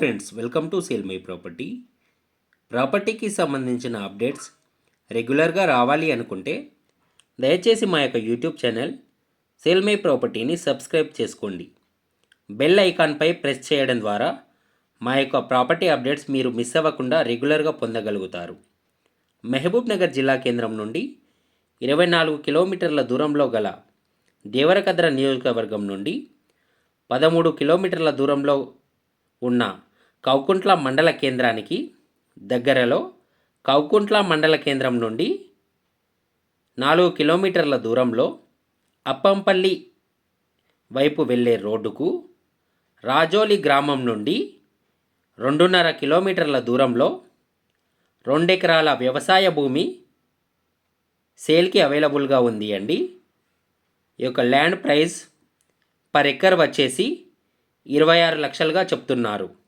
Friends welcome to sale my property ప్రాపర్టీకి సంబంధించిన updates రెగ్యులర్గా రావాలి అనుకుంటే దయచేసి మా యొక్క యూట్యూబ్ ఛానల్ సేల్ మై ప్రాపర్టీని సబ్స్క్రైబ్ చేసుకోండి. బెల్ ఐకాన్పై ప్రెస్ చేయడం ద్వారా మా యొక్క ప్రాపర్టీ అప్డేట్స్ మీరు మిస్ అవ్వకుండా రెగ్యులర్గా పొందగలుగుతారు. మహబూబ్ నగర్ జిల్లా కేంద్రం నుండి ఇరవై నాలుగు కిలోమీటర్ల దూరంలో గల దేవరకద్ర నియోజకవర్గం నుండి పదమూడు కిలోమీటర్ల దూరంలో ఉన్న కౌకుంట్ల మండల కేంద్రానికి దగ్గరలో కౌకుంట్ల మండల కేంద్రం నుండి నాలుగు కిలోమీటర్ల దూరంలో అప్పంపల్లి వైపు వెళ్ళే రోడ్డుకు రాజోలి గ్రామం నుండి రెండున్నర కిలోమీటర్ల దూరంలో రెండెకరాల వ్యవసాయ భూమి సేల్కి అవైలబుల్గా ఉంది అండి. ఈ యొక్క ల్యాండ్ ప్రైస్ పర్ ఎకర్ వచ్చేసి ఇరవై ఆరు లక్షలుగా చెప్తున్నారు.